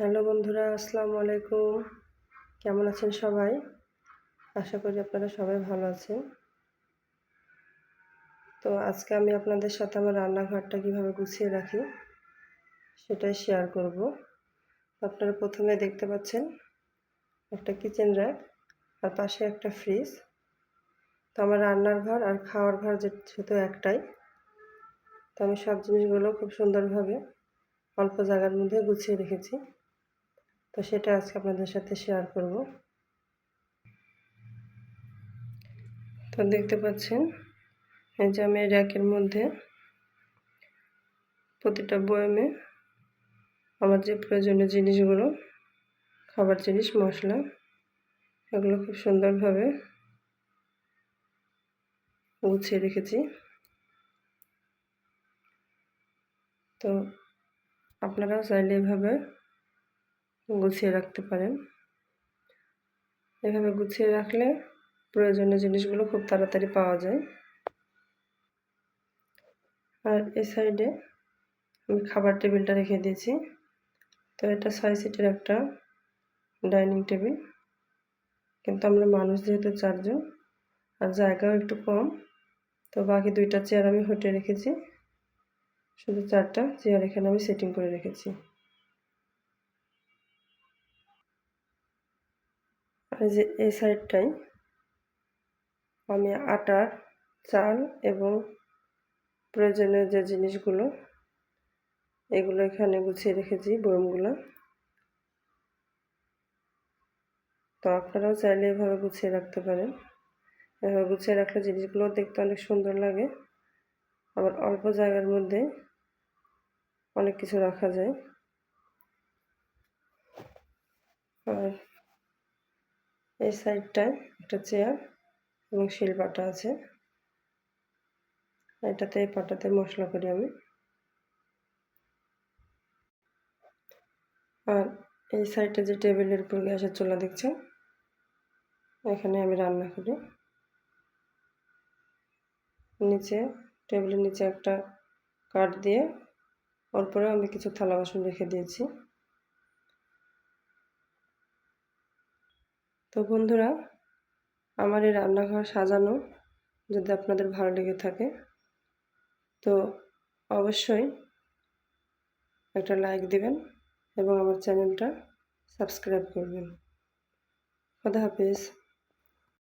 Hello বন্ধুরা, আসসালামু আলাইকুম। কেমন আছেন সবাই? আশা করি আপনারা সবাই ভালো আছেন। তো আজকে আমি আপনাদের সাথে আমার রান্নাঘরটা কীভাবে গুছিয়ে রাখি সেটাই শেয়ার করব। আপনারা প্রথমে দেখতে পাচ্ছেন, একটা কিচেন র্যাক আর পাশে একটা ফ্রিজ তো আমার রান্নার ঘর আর খাওয়ার ঘর যেহেতু একটাই। তো আমি সব জিনিসগুলো খুব সুন্দরভাবে অল্প জায়গার মধ্যে গুছিয়ে রেখেছি। তো সেটা আজকে আপনাদের সাথে শেয়ার করব। তো দেখতে পাচ্ছেন, এই যে আমি র্যাকের মধ্যে প্রতিটা বয়ামে আমার যে প্রয়োজনীয় জিনিসগুলো, খাবার জিনিস, মশলা, এগুলো খুব সুন্দরভাবে গুছিয়ে রেখেছি। তো আপনারাও চাইলে এভাবে গুছিয়ে রাখতে পারেন। এভাবে গুছিয়ে রাখলে প্রয়োজনীয় জিনিসগুলো খুব তাড়াতাড়ি পাওয়া যায়। আর এ সাইডে আমি খাবার টেবিলটা রেখে দিয়েছি। তো এটা ছয় সিটের একটা ডাইনিং টেবিল। কিন্তু আমরা মানুষ যেহেতু চারজন আর জায়গাও একটু কম, তো বাকি দুইটা চেয়ার আমি হটে রেখেছি। শুধু চারটা চেয়ার এখানে আমি সেটিং করে রেখেছি। এই যে এই সাইডটাই। আমি আটার চাল এবং প্রয়োজনীয় যে জিনিসগুলো, এগুলো এখানে গুছিয়ে রেখেছি বয়মগুলো তো আপনারাও চাইলে এভাবে গুছিয়ে রাখতে পারেন। এভাবে গুছিয়ে রাখলে জিনিসগুলো দেখতে অনেক সুন্দর লাগে। আবার অল্প জায়গার মধ্যে অনেক কিছু রাখা যায়। আর এই সাইডটায় একটা চেয়ার এবং শিল পাটা আছে। এটাতে এই পাটাতে মশলা করি আমি। আর এই সাইডটা যে টেবিলের উপর গ্যাসের চুলা দেখছেন, এখানে আমি রান্না করি। নিচে, টেবিলের নিচে একটা কাঠ দিয়ে, ওর পরে আমি কিছু থালা বাসন রেখে দিয়েছি। তো বন্ধুরা, আমার এই রান্নাঘর সাজানো যদি আপনাদের ভালো লেগে থাকে, তো অবশ্যই একটা লাইক দিবেন এবং আমার চ্যানেলটা সাবস্ক্রাইব করবেন। খোদা হাফিজ।